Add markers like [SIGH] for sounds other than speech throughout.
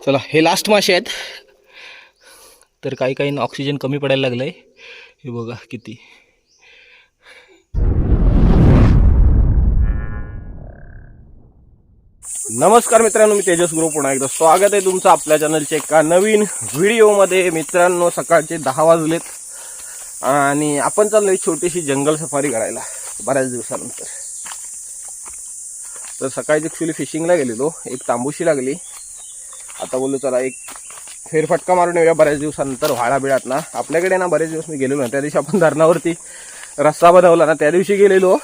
चला हे लास्ट मासे आहेत. तर काही काही ऑक्सिजन कमी पडायला लागलं आहे हे बघा किती. नमस्कार मित्रांनो मी तेजस गुरु. पुन्हा एकदा स्वागत आहे तुमचं आपल्या चॅनलच्या एका नवीन व्हिडिओमध्ये मित्रांनो सकाळचे दहा वाजलेत. आणि आपण चाललोय छोटीशी जंगल सफारी करायला बऱ्याच दिवसानंतर. तर सकाळी ॲक्च्युली फिशिंगला गेलेलो एक तांबूशी लागली. आता बोललो चला एक फेरफटका मारून येऊया बऱ्याच दिवसानंतर व्हाळा बिळात ना आपल्याकडे ना बरेच दिवस मी गेलेलो ना त्या दिवशी आपण धरणावरती रस्ता बनवला ना त्या दिवशी गेलेलो.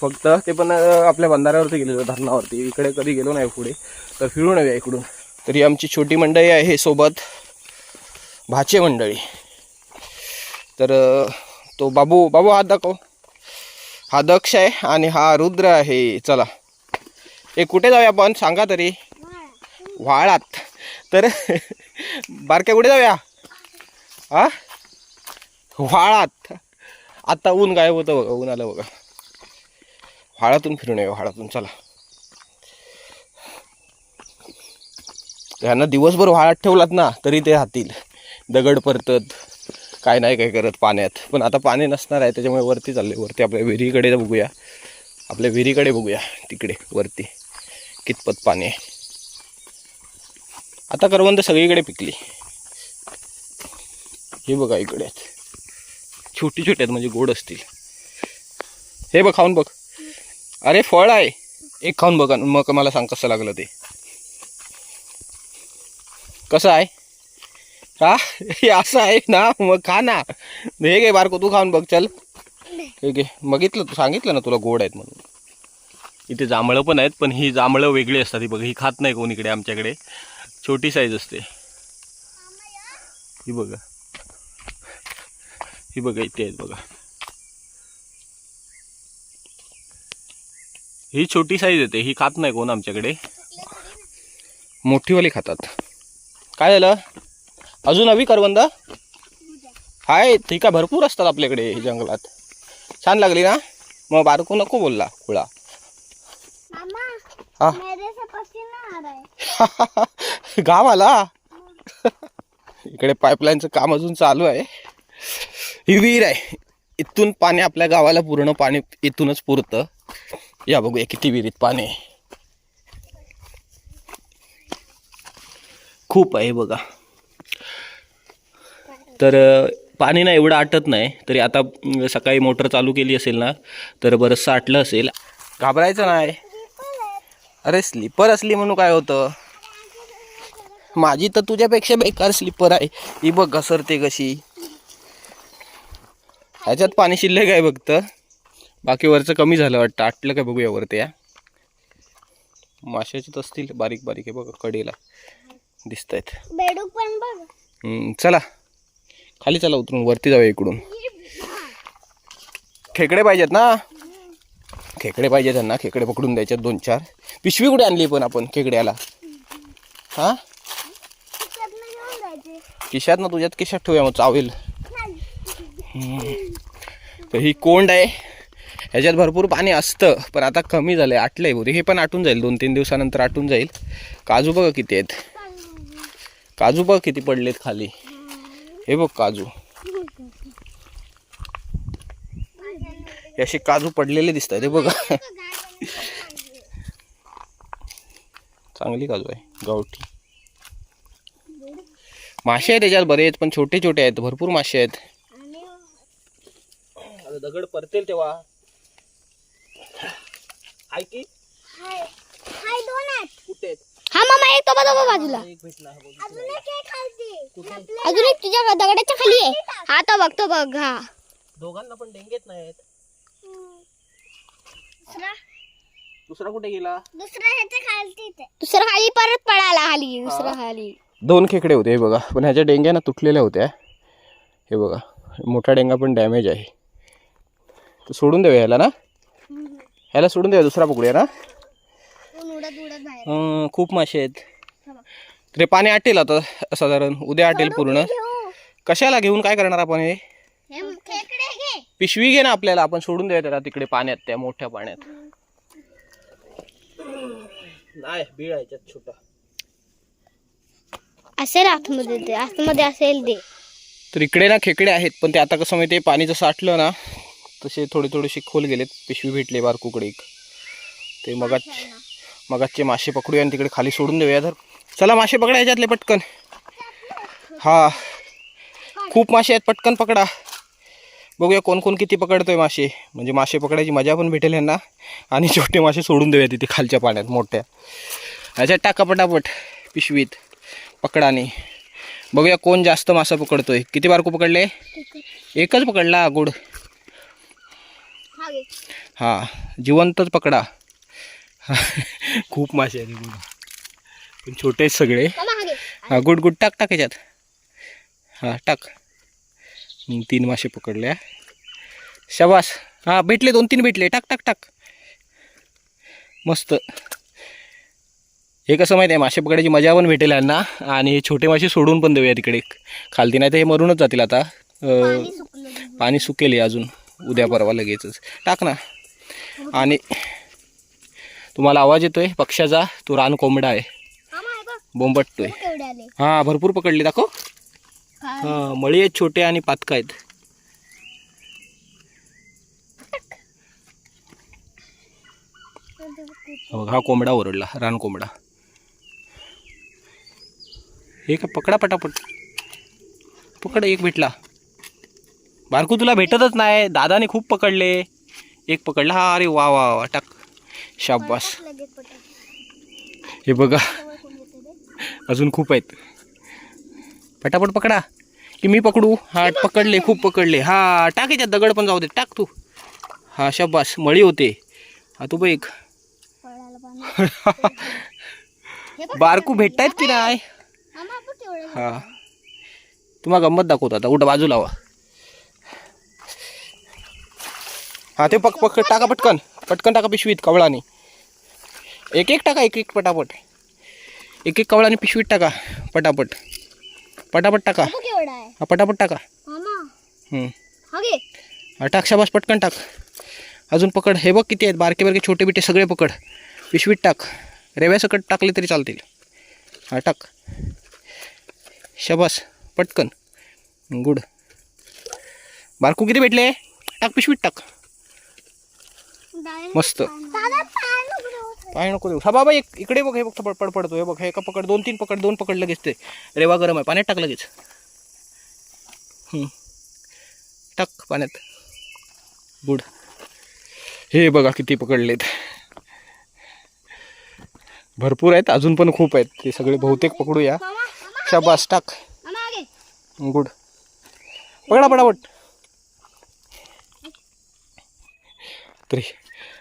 फक्त ते पण आपल्या बंधाऱ्यावरती गेलेलो धरणावरती. इकडे कधी गेलो नाही पुढे. तर फिरून येऊया इकडून. तरी आमची छोटी मंडळी आहे सोबत. भाचे मंडळी. तर तो बाबू बाबू हात दाखव. हा दक्ष आहे आणि हा रुद्र आहे. चला. ए कुठे जाऊया आपण? सांगा तरी. व्हाळात तर बारक्या कुठे जाऊया? हा व्हाळात आता ऊन गायब होतं बघा ऊन आलं बघा. व्हाळातून फिरून येऊ व्हाळातून चला. ह्यांना दिवसभर व्हाळात ठेवलात ना तरी ते राहतील. दगड परतत काय नाही काय करत पाण्यात. पण आता पाणी नसणार आहे त्याच्यामुळे वरती चालले वरती आपल्या विहिरीकडे बघूया. आपल्या विहिरीकडे बघूया तिकडे वरती. कितपत पाणी आहे. आता करवंद सगळीकडे पिकली. हे बघा इकडे आहेत. छोटी छोटी आहेत म्हणजे गोड असतील. हे बघ खाऊन बघ. अरे फळ आहे. एक खाऊन बघा मग मला सांग कसं लागलं ते. कसं आहे? हा? हे असं आहे ना मग खा ना. हे घे बारको तू खाऊन बघ चल. हे घे. बघितलं तू सांगितलं ना तुला गोड आहेत म्हणून. इथे जांभळं पण आहेत पण ही जांभळं वेगळी असतात. ही बघ ही खात नाही कोण इकडे आमच्याकडे. छोटी साईज असते. ही बघा. ही बघा इथे आहेत बघा. ही छोटी साईज येते ही खात नाही कोण आमच्याकडे. मोठीवाली खातात. काय झालं? अजून हवी करवंद? हाय ठीक आहे भरपूर असतात आपल्याकडे जंगलात. छान लागली ना? मग बारको नको बोलला खुळा. मामा हा. मेरे [LAUGHS] गाव आला? इकडे पाईपलाईनचं काम अजून चालू आहे. ही विहीर आहे. इथून पाणी आपल्या गावाला पूर्ण पाणी इथूनच पुरतं. या बघूया किती विहिरीत पाणी आहे. खूप आहे बघा. तर पाणी ना एवढं आटत नाही तरी आता सकाळी मोटर चालू केली असेल ना तर बरं साठलं असेल. घाबरायचं नाही. अरे स्लीपर असली म्हणून काय होतं? माझी तर तुझ्यापेक्षा बेकार स्लीपर आहे. ही बघ घसरते कशी. ह्याच्यात पाणी शिल्लक आहे फक्त बाकी वरचं कमी झालं वाटतं. आटलं काय बघूया वरती या माशाचीच असतील बारीक बारीक आहे बघा कडेला. दिसत आहेत चला. खाली चला उतरून वरती जाऊया इकडून. खेकडे पाहिजेत ना? खेकडे पाहिजेत त्यांना खेकडे पकडून द्यायच्यात दोन चार. पिशवी कुठे आणली पण आपण खेकड्याला? हा? खिशात ना तुझ्यात खिशात ठेवूया मग चावेल. तर ही कोंड आहे. ह्याच्यात भरपूर पाणी असतं पण आता कमी झालं आहे आटलं आहे बोरी. हे पण आटून जाईल दोन तीन दिवसानंतर आटून जाईल. काजू बघा किती आहेत. काजू बघ किती पडलेत खाली. हे बघ काजू. हे असे काजू पडलेले दिसत आहेत हे बघा. चांगली काजू आहे. गावठी. मासे आहेत त्याच्यात बरेच पण छोटे छोटे आहेत. भरपूर मासे आहेत. दगड परतेल तेव्हा. की? हाय. आहेत. कुठे हा मामा एक तो बघा बाजूला. एक भेटला अजून एक तुझ्या दगडाच्या खाली आहे. हा तो बघ तो बघ हा. दोघांना पण डेंगेत नाहीत. दुसरा कुठे गेला? दुसरा ह्याच्या खालती ते दुसरा खाली परत पळाला खाली दुसरा खाली. दोन खेकडे होते हे बघा. पण ह्याच्या डेंग्या ना तुटलेल्या होत्या. हे बघा मोठा डेंगा पण डॅमेज आहे. तर सोडून देऊया ह्याला ना? ह्याला सोडून देऊया दुसरा पकडूया ना? ऊन उडत उडत बाहेर. अं, खूप मासे आहेत. तर हे पाणी आटेल आता साधारण. उद्या आटेल पूर्ण. घेऊ कशाला घेऊन काय करणार आपण हे? हे खेकडे घे. पिशवी घे ना आपल्याला. आपण सोडून देऊया त्याला तिकडे पाण्यात त्या मोठ्या पाण्यात. नाही बीळ आहे छोटा. असेल आतमध्ये ते आतमध्ये असेल ते. तर इकडे ना खेकडे आहेत पण ते आता कसं माहिती आहे पाणी जसं आटलं ना तसे थोडे थोडेसे खोल गेलेत पिशवी भेटले बारकूकडे एक. ते मगाच मगाचे मासे पकडूया आणि तिकडे खाली सोडून देऊया. तर चला मासे पकडा याच्यातले पटकन. हा. खूप मासे आहेत पटकन पकडा. बघूया कोण कोण किती पकडतोय मासे. म्हणजे मासे पकडायची मजा पण भेटेल यांना. आणि छोटे मासे सोडून देऊया तिथे खालच्या पाण्यात मोठ्या. ह्याच्यात टाका पटापट पिशवीत पकडाने. बघूया कोण जास्त मासा पकडतोय. किती बारकू पकडले? एकच पकडला गुड. हा जिवंतच पकडा. खूप मासे आहेत गुड. पण छोटे सगळे. हा गुड गुड. टाक टाक याच्यात. हा टाक. हम्म, तीन मासे पकडल्या. शबास. हा भेटले दोन तीन भेटले. टाक टाक टाक. मस्त. हे कसं माहिती आहे मासे पकडायची मजा पण भेटेल यांना आणि हे छोटे मासे सोडून पण देऊया तिकडे. खालती नाही तर हे मरूनच जातील आता. पाणी सुकेल हे अजून. उद्या परवा लगेचच. टाक ना. आणि तुम्हाला आवाज येतोय? पक्ष्याचा. तो रान कोंबडा आहे. बोंबटतोय. हा भरपूर पकडले. दाखव. हा मळी आहेत छोटे आणि पातका आहेत. हो, कोंबडा ओरडला रान कोंबडा. हे का पकडा पटापट. पकड एक भेटला. बारकू तुला भेटतच नाही. दादाने खूप पकडले. एक पकडला. हा अरे वा वा वा टाक. शाबास. हे बघा. अजून खूप आहेत. पटापट पकडा. की मी पकडू? हा पकडले खूप पकडले. हा टाक याच्यात दगड पण जाऊ दे टाक तू. हा शाबास मळी होते. हा तू बघ. एक [LAUGHS] बारकू भेटतायत की नाही? हा. तुम्हाला गंमत दाखवतो आता. उठ बाजूला वा हा ते पक पक टाका पटकन. पटकन टाका पिशवीत कवळाने. एक एक टाका एक एक पटापट. एक एक कवळाने पिशवीत टाका पटापट. पटापट टाका. केवढा आहे. हा पटापट टाका. मामा हम्म. हा घे. हा टाक शाबास पटकन टाक. अजून पकड. हे बघ किती आहेत. बारके बारके छोटे बिटे सगळे पकड. पिशवीत टाक. रेव्यासकट टाकले तरी चालतील. हा टाक. शाबास पटकन. गुड. बारकू किती भेटले? टाक पिशवीत टाक. मस्त. पाय नको देऊ. हा बाबा एक इकडे बघ हे बघ पड पड पडतो हे बघ हे एका पकड दोन तीन पकड दोन पकड लगेच ते. रेवा गरम आहे. पाण्यात टाक लगेच. टाक पाण्यात. गुड. हे बघा किती पकडलेत. भरपूर आहेत अजून पण खूप आहेत. ते सगळे बहुतेक पकडूया. शाबास टाक. गुड. पकडा पटापट तरी.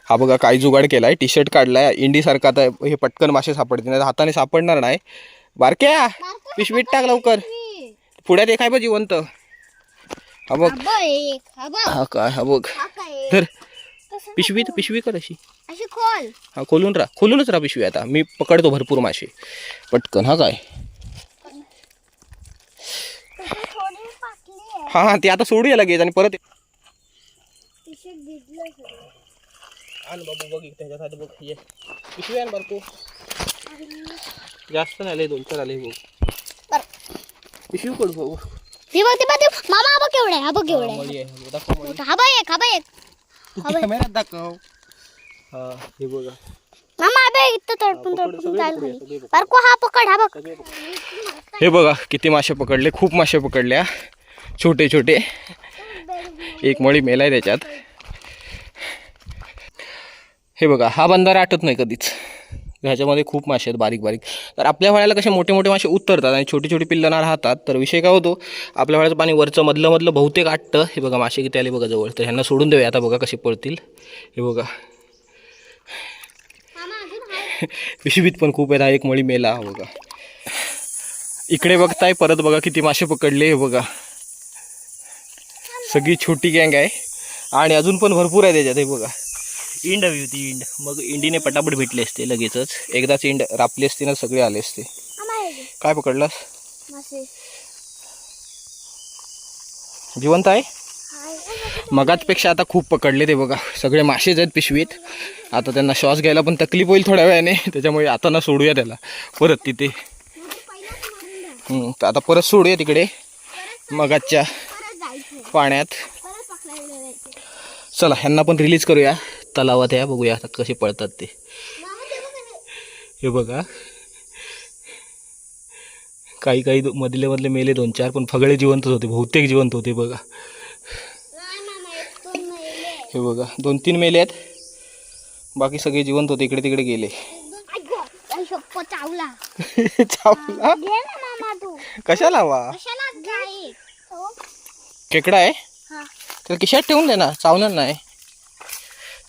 हा बघा काय जुगाड केलाय. टी शर्ट काढलाय इंडीसारखा आता हे पटकन मासे सापडते नाही तर हाताने सापडणार नाही. बारक्या! पिशवीत टाक लवकर. पुढ्यात एक आहे बघ जिवंत. हा बघ. हा काय हा बघ. तर पिशवी तर पिशवी कर अशी. हा खोलून राहा. खोलूनच राहा पिशवी आता. मी पकडतो भरपूर मासे. पटकन हा काय. हा हा ते आता सोडूया लगेच आणि परत आण बाबू बघ ह्याच्यात बघ ये पिशवी आण बारको जास्त नाही दोन चार आले बघ पिशवी भाऊ ती बघ ती बघ मामा हा बघ केवढा हा बघ केवढा हा बघ एक हा बघ एक तू कॅमेऱ्यात दाखव. हा हे बघा. मामा हा बघ इथं तडपून तडपून. बारको हा पकड हा बघ. हे बघा किती मासे पकडले खूप मासे पकडल्या छोटे छोटे. एक मळी मेलाय त्याच्यात. हे बघा हा बंधारा आटत नाही कधीच. ह्याच्यामध्ये खूप मासे आहेत बारीक बारीक. तर आपल्या व्हाळ्याला कसे मोठे मोठे मासे उतरतात आणि छोटी छोटी पिल्लना राहतात तर विषय काय होतो आपल्या व्हाळ्याचं पाणी वरचं मधलं मधलं बहुतेक आटतं. हे बघा मासे किती आले बघा जवळ. तर ह्यांना सोडून देऊया. आता बघा कसे पळतील हे बघा. पिशवीत पण खूप आहे ना एक मळी मेला बघा. इकडे बघताय परत बघा किती मासे पकडले हे बघा. सगळी छोटी गँग आहे. आणि अजून पण भरपूर आहे त्याच्यात हे बघा. इंड हवी होती इंड. मग इंडीने पटापट भेटले असते लगेचच. एकदाच इंड रापली असते ना सगळे आले असते. काय पकडलास? जिवंत आहे? मगाचपेक्षा आता खूप पकडले ते बघा. सगळे मासेच आहेत पिशवीत. आता त्यांना श्वास घ्यायला पण तकलीफ होईल थोड्या वेळाने. त्याच्यामुळे आता ना सोडूया त्याला. परत तिथे. हम्म, तर आता परत सोडूया तिकडे. मगाच्या पाण्यात. चला ह्यांना पण रिलीज करूया. तलावात या बघूया आता कसे पळतात ते. हे. बघा. काही काही मधले मधले मेले दोन चार पण फगळे जिवंतच होते. बहुतेक जिवंत होते बघा. हे बघा. दोन तीन मेले आहेत. बाकी सगळे जिवंत होते. इकडे तिकडे गेले. चावला? [LAUGHS] चावला कशाला वा? खेकडा आहे? त्याला किशात ठेवून दे ना. चावणार नाही.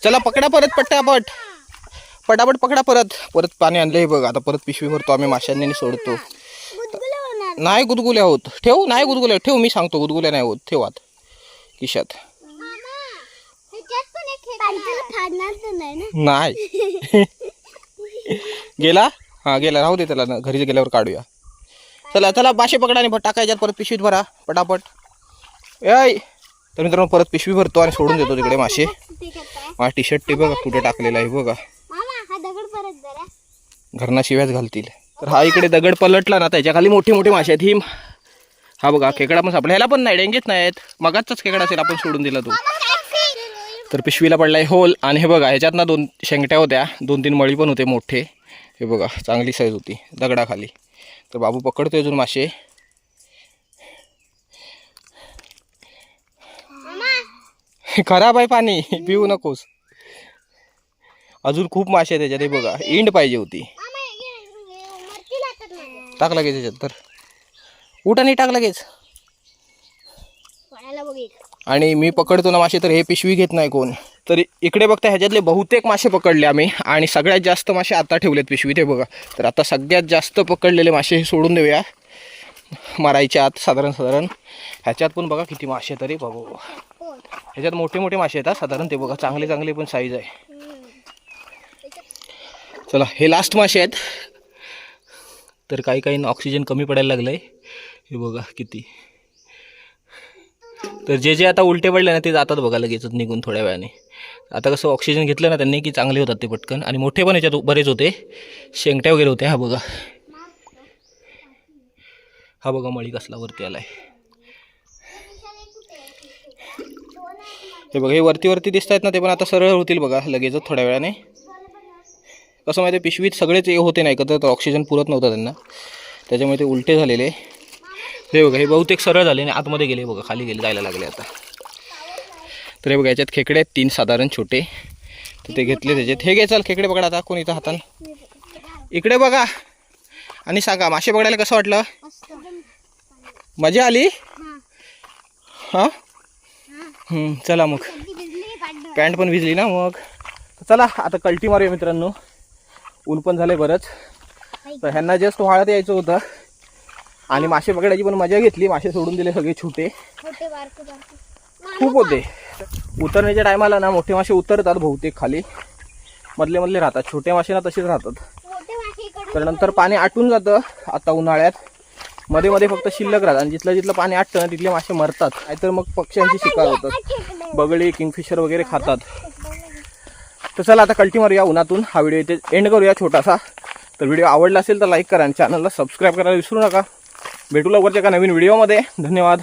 चला पकडा परत पटापट. पटापट पकडा परत. परत पाणी आणलं हे बघ आता परत पिशवी भरतो आम्ही माशांनी सोडतो. गुदगुले होणार. नाही गुदगुल्या होत. ठेव नाही गुदगुल्या ठेव मी सांगतो गुदगुल्या नाही होत. ठेवात तर नाही ना? नाही. गेला? हा गेला. राहू दे त्याला. ना घरी गेल्यावर काढूया. चला चला मासे पकडा आणि भट टाका याच्यात परत पिशवीत भरा. पटापट. याय तर मित्रांनो परत पिशवी भरतो आणि सोडून देतो तिकडे मासे. ते खेळताय माझा टी शर्ट ते बघा कुठे टाकलेला आहे बघा. मामा हा दगड परत जरा घरना शिव्याच घालतील. तर हा इकडे दगड पलटला ना त्याच्याखाली मोठे मोठे मासे आहेत. ही हा बघा खेकडा पण सापडला. ह्याला पण नाही डेंगेच नाहीत मगाचाच खेकडा असेल आपण सोडून दिला तो. तर पिशवीला पडलाय होल. आणि हे बघा ह्याच्यात ना दोन शेंगट्या होत्या. दोन तीन मळी पण होते मोठे. हे बघा चांगली साईज होती दगडाखाली. तर बाबू पकडतोय अजून मासे. [LAUGHS] खराब आहे पाणी पिऊ नकोस. अजून खूप मासे आहेत त्याच्यात हे बघा इंड पाहिजे होती. टाक लगेच त्याच्यात तर. उठ आणि टाक लगेच. बघ. आणि मी पकडतो ना मासे तर हे पिशवी घेत नाही कोण. तर इकडे बघता ह्याच्यातले बहुतेक मासे पकडले आम्ही आणि सगळ्यात जास्त मासे आता ठेवलेत पिशवीत हे बघा. तर आता सगळ्यात जास्त पकडलेले मासे हे सोडून देऊया. मारायच्या आत साधारण साधारण. ह्याच्यात पण बघा किती मासे तरी हो. ह्याच्यात मोठे मोठे मासे येतात साधारण ते बघा चांगले चांगले पण साईज आहे. चला हे लास्ट मासे आहेत. तर काही काही ऑक्सिजन कमी पडायला लागलं आहे हे बघा किती. तर जे जे आता उलटे पडले ना ते जातात बघा लगेच निघून थोड्या वेळाने. आता कसं ऑक्सिजन घेतलं ना त्यांनी की चांगले होतात ते पटकन. आणि मोठे पण याच्यात बरेच होते. शेंगट्या वगैरे होते हा बघा. हा बघा मळी कसला वरती आलाय. हे बघा हे वरती वरती दिसत आहेत ना ते पण आता सरळ होतील बघा लगेचच थोड्या वेळाने. कसं माहिती आहे पिशवीत सगळेच हे होते नाही तर ऑक्सिजन पुरत नव्हतं त्यांना. त्याच्यामुळे ते उलटे झालेले. हे बघा हे बहुतेक सरळ झाले आणि आतमध्ये गेले बघा खाली गेले जायला लागले आता. तर हे बघा याच्यात खेकडे आहेत तीन साधारण छोटे. तर ते घेतले त्याच्यात. हे घे चल खेकडे पकडा आता कोण इथं हातान? इकडे बघा. आणि सांगा मासे पकडायला कसं वाटलं? मजा आली? हा? चला मग. पॅन्ट पण भिजली ना मग. चला आता कल्टी मारूया मित्रांनो. ऊन पण झालंय बरंच. तर ह्यांना जस्ट वाळत यायचं होतं. आणि मासे पकडायची पण मजा घेतली. मासे सोडून दिले सगळे छोटे. खूप होते. उतरण्याच्या टायमाला ना मोठे मासे उतरतात बहुतेक खाली. मधले मधले राहतात. छोटे मासे ना तसेच राहतात. तर नंतर पाणी आटून जातं. आता उन्हाळ्यात. मध्ये मध्ये फक्त शिल्लक राहतात. आणि जिथलं जिथलं पाणी आटतं ना तिथले मासे मरतात. नाहीतर मग पक्ष्यांची शिकार होतात. बगळे किंगफिशर वगैरे खातात. तर चला आता कल्टी मारूया उन्हातून. हा व्हिडिओ इथे एंड करूया छोटासा. तर व्हिडिओ आवडला असेल तर लाईक करा आणि चॅनलला सबस्क्राईब करायला विसरू नका. भेटू लवकरच्या एका नवीन व्हिडिओमध्ये. धन्यवाद.